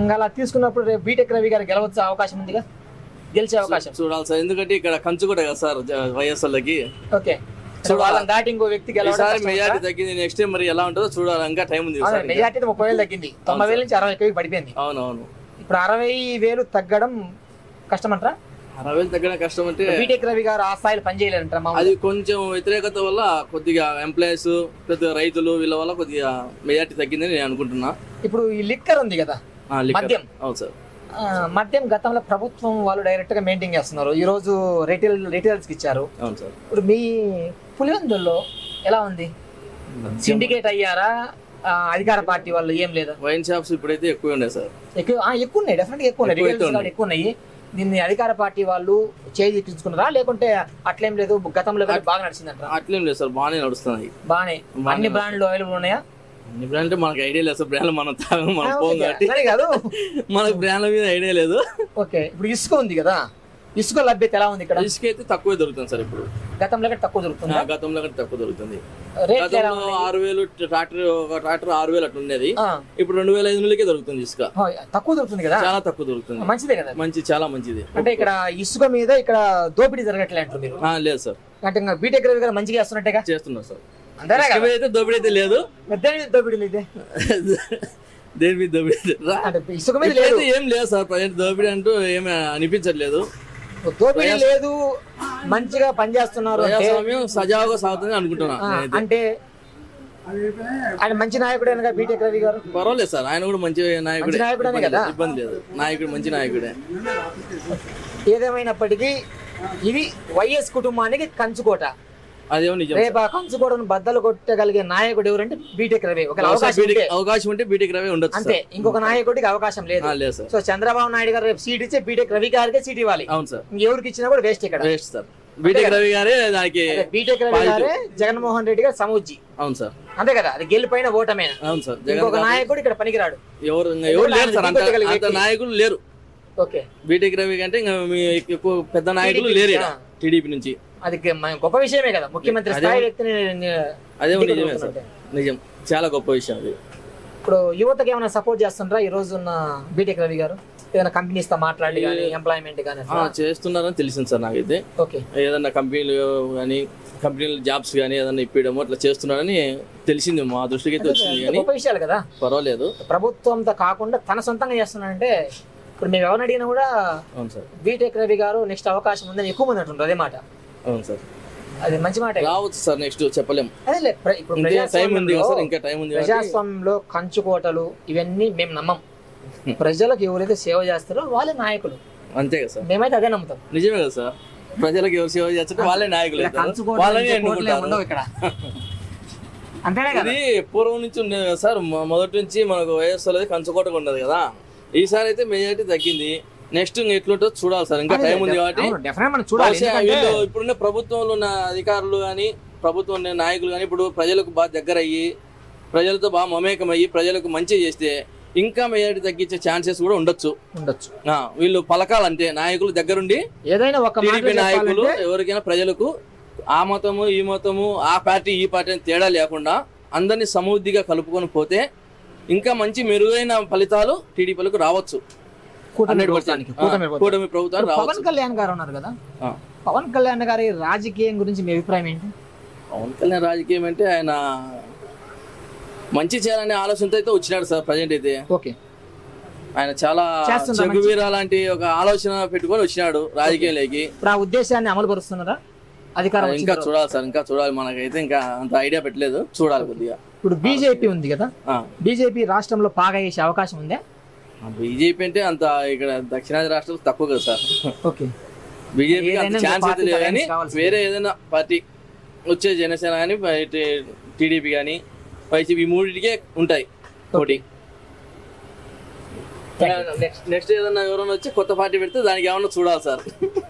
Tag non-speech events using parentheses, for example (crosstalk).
ఇంకా అలా తీసుకున్నప్పుడు రేపు బీటెక్ రవి గారు గెలవచ్చే అవకాశం ఉందిగా? గెలిచే అవకాశం. చూడాలి సార్. ఎందుకంటే ఇక్కడ కంచు కూడా కదా సార్ వైఎస్ఆర్లకి. ఓకే. వాళ్ళని దాటి ఇంకో వ్యక్తి మెజార్టీ తగ్గింది. నెక్స్ట్ టైం మరి ఎలా ఉంటుందో చూడాలి. ఇంకా టైం ఉంది సార్ ఇంకా. మెజార్టీ ముప్పై వేలు తగ్గింది. తొంభై వేల నుంచి అరవై పడిపోయింది. అవునవును. ఇప్పుడు అరవై వేలు తగ్గడం కష్టమంటారా? అరవై వేలు తగ్గడం కష్టం అంటే బీటెక్ రవి గారు ఆ స్థాయిలో పనిచేయలేరంటారా మామూలు అది కొంచెం వ్యతిరేకత వల్ల కొద్దిగా ఎంప్లాయీస్ రైతులు వీళ్ళ వల్ల కొద్దిగా మెజార్టీ తగ్గిందని నేను అనుకుంటున్నా. ఇప్పుడు ఈ లిక్కర్ ఉంది కదా. మద్యం. అవును సార్. మద్యం గతంలో ప్రభుత్వం వాళ్ళు డైరెక్ట్గా మెయింటైన్ చేస్తున్నారు. ఈ రోజు రిటైల్ రిటైల్స్కి ఇచ్చారు. అవును సార్. ఇప్పుడు మీ పులివెందుల్లో ఎలా ఉంది? సిండికేట్ అయ్యారా? అధికార పార్టీ వాళ్ళు ఏం లేదా? వైన్ షాప్స్ ఇప్పుడైతే ఎక్కువ ఉన్నాయి సార్. ఎక్కువ ఎక్కువ ఉన్నాయి డెఫినెట్ ఎక్కువ ఉన్నాయి. ఎక్కువ రిటైల్స్ ఉన్నాయి దీన్ని అధికార పార్టీ వాళ్ళు చేయించుకున్నారా లేకుంటే అట్లేం లేదు గతంలో బాగా నడిచిందంటారా? అట్లేం లేదు సార్ బాగానే నడుస్తున్నాయి. బానే. అన్ని బ్రాండ్లు అవైలబుల్ ఉన్నాయా? అన్ని బ్రాండ్ అంటే మనకు ఐడియా లేదు. బ్రాండ్ మనం తాగం మనం పోం కాబట్టి సరే కాదు. (laughs) మనకు బ్రాండ్ల మీద ఐడియా లేదు. ఓకే. ఇప్పుడు ఇసుక ఉంది కదా. ఇసుక లభ్యత ఎలా ఉంది ఇక్కడ? ఇసుక అయితే తక్కువ దొరుకుతుంది సార్ ఇప్పుడు. గతంలో కంటే తక్కువ దొరుకుతుంది? గతంలో కంటే తక్కువ దొరుకుతుంది. గతంలో ఆరు వేలు ట్రాక్టర్ ఒక ట్రాక్టర్ ఆరు వేలు అట్లా ఉండేది. ఇప్పుడు రెండు వేల ఐదు వందలకే దొరుకుతుంది ఇసుక. తక్కువ దొరుకుతుంది కదా? చాలా తక్కువ దొరుకుతుంది. మంచిదే కదా? మంచి చాలా మంచిది. అంటే ఇక్కడ ఇసుక మీద ఇక్కడ దోపిడీ జరగట్లే అంటారు మీరు? ఆ, లేదు సార్. అంటే బీటెక్ రవి గారు మంచిగా చేస్తున్నట్టుగా? చేస్తున్నారు సార్. మీద అయితే దోపిడీ అయితే లేదు. దోపిడీ ఇదే దేని మీద దోపిడీ? మీద లేదు. ఏం లేదు సార్. ప్రజెంట్ దోపిడీ అంటూ ఏమీ అనిపించట్లేదు. దోపిడీ లేదు. మంచిగా పనిచేస్తున్నారు సజావుగా సాగుతుంది అనుకుంటున్నా ఆ, నేనైతే. అంటే ఆయన మంచి నాయకుడేనగా బీటెక్ రవి గారు? పర్వాలేదు సార్. ఆయన కూడా మంచి నాయకుడే. నాయకుడే కదా? ఇబ్బంది లేదు. నాయకుడు మంచి నాయకుడే. ఏదేమైనప్పటికీ ఇది వైఎస్ కుటుంబానికి కంచుకోట. అదేమో నిజం రేపు ఆ బద్దలు కొట్టగలిగే నాయకుడు ఎవరంటే బీటెక్ రవి. ఒక అవకాశం బీటెక్ ఉంటే అవకాశం ఉంటే బీటెక్ రవి ఉండొచ్చు అంతే. సార్. ఇంకొక నాయకుడికి అవకాశం లేదు. ఆ, లేదు సార్. సో చంద్రబాబు నాయుడు గారు రేపు సీట్ ఇచ్చే బీటెక్ రవి గారికి సీట్ ఇవ్వాలి. అవును సార్. ఇంకెవరికి ఇచ్చినా కూడా వేస్ట్ ఇక్కడ. Waste sir. బీటెక్ రవి గారే దానికి అదే బీటెక్ రవి గారే జగన్మోహన్ రెడ్డి గారు సమూజ్జి. అవును సార్. అంతే కదా? అది గెలిపోయిన ఓటమేనా అవును సార్. జగన్ ఇంకొక గారు నాయకుడు ఇక్కడ పనికిరాడు. ఎవరు ఇంకా ఎవరు లేరు సార్. అంత దిగొట్టగలిగే అంత వ్యక్తి. నాయకులు లేరు. ఓకే. బీటెక్ రవి కంటే ఇంకా మీ ఎక్కువ పెద్ద నాయకులు లేరు ఆ. టీడీపీ నుంచి. అది గొప్ప విషయమే కదా. ముఖ్యమంత్రి స్థాయి వ్యక్తిని అదే నిజమే సార్. నిజం. చాలా గొప్ప విషయం అది. ఇప్పుడు యువతకి ఏమైనా సపోర్ట్ చేస్తుంటారా ఈ రోజు ఉన్న బీటెక్ రవి గారు? ఏదైనా కంపెనీస్తో మాట్లాడి కానీ ఎంప్లాయ్మెంట్ కానీ చేస్తున్నారని తెలిసింది సార్ నాకైతే. ఓకే. ఏదన్నా కంపెనీలు కానీ కంపెనీలు జాబ్స్ కానీ ఏదన్నా ఇప్పించడము అట్లా చేస్తున్నారని తెలిసింది. మా దృష్టికి అయితే వచ్చింది కానీ గొప్ప విషయాలు కదా. పర్వాలేదు. ప్రభుత్వంతో కాకుండా తన సొంతంగా చేస్తున్నాడంటే ఇప్పుడు మేము ఎవరిని అడిగినా కూడా అవును సార్. బీటెక్ రవి గారు నెక్స్ట్ అవకాశం ఉందని ఎక్కువ మంది అంటుంటారు అదే మాట. అవును సార్. అది మంచి మాట. రావచ్చు సార్ నెక్స్ట్ చెప్పలేం. అదే ఇప్పుడు ఇంకా టైం ఉంది సార్ ప్రజాస్వామ్యంలో- ఇంకా టైం ఉంది ప్రజాస్వామ్యంలో కంచుకోటలు ఇవన్నీ మేము నమ్మం. ప్రజలకు ఎవరైతే సేవ చేస్తారో వాళ్ళే నాయకులు. అంతే కదా సార్. మేమైతే అదే నమ్ముతాం. నిజమే కదా సార్. ప్రజలకు ఎవరు సేవ చేస్తుంటే వాళ్ళే నాయకులు వాళ్ళని ఉండవు ఇక్కడ? అంతేనే ఇది పూర్వం నుంచి ఉండేది కదా సార్ మొదటి నుంచి మనకు వైఎస్ఆర్ అనేది కంచుకోటగా ఉండదు కదా. ఈసారి అయితే మెజారిటీ తగ్గింది. నెక్స్ట్ ఎట్లుంటుందో చూడాలి సార్. ఇంకా టైం ఉంది కాబట్టి ఇప్పుడున్న ప్రభుత్వంలో ఉన్న అధికారులు కానీ ప్రభుత్వం నాయకులు కానీ ఇప్పుడు ప్రజలకు బాగా దగ్గర అయ్యి ప్రజలతో బాగా మమేకం అయ్యి ప్రజలకు మంచి చేస్తే ఇంకా మెజారిటీ తగ్గించే ఛాన్సెస్ కూడా ఉండొచ్చు. ఉండొచ్చు. వీళ్ళు పలకాలంటే నాయకులు దగ్గరుండి ఏదైనా ఒక నాయకులు ఎవరికైనా ప్రజలకు ఆ మతము ఈ మతము ఆ పార్టీ ఈ పార్టీ అని తేడా లేకుండా అందరినీ సమృద్ధిగా కలుపుకొని పోతే ఇంకా మంచి మెరుగైన ఫలితాలు టీడీపీలకు రావచ్చు. కూటమి 100%. ప్రభుత్వానికి, ఆ, కూటమి ప్రభుత్వం. కూటమి ప్రభుత్వాలు పవన్ కళ్యాణ్ గారు ఉన్నారు కదా. పవన్ కళ్యాణ్ గారి రాజకీయం గురించి మీ అభిప్రాయం ఏంటి? పవన్ కళ్యాణ్ రాజకీయం అంటే ఆయన మంచి చేయాలనే ఆలోచనతో అయితే వచ్చినాడు సార్ ప్రజెంట్ అయితే. ఓకే. ఆయన చాలా? చెగువీర లాంటి ఒక ఆలోచన పెట్టుకొని వచ్చినాడు రాజకీయంలోకి ఇప్పుడు ఆ ఉద్దేశాన్ని అమలు పరుస్తున్నారా? అధికారం ఇంకా? చూడాలి సార్ ఇంకా చూడాలి. మనకైతే ఇంకా అంత ఐడియా పెట్టలేదు. చూడాలి కొద్దిగా. ఇప్పుడు బీజేపీ ఉంది కదా. బీజేపీ రాష్ట్రంలో పాగా చేసే అవకాశం ఉందా? బీజేపీ అంటే అంత ఇక్కడ దక్షిణాది రాష్ట్రాలు తక్కువ కదా సార్. ఓకే. ఛాన్స్ అయితే పార్టీ లేదు కానీ. వేరే ఏదైనా పార్టీ వచ్చే జనసేన కానీ టీడీపీ కానీ వైసీపీ ఈ మూడింటికే ఉంటాయి పోటీ. నెక్స్ట్ నెక్స్ట్ ఏదన్నా ఎవరైనా వచ్చి కొత్త పార్టీ పెడితే దానికి ఏమన్నా చూడాలి సార్. (laughs)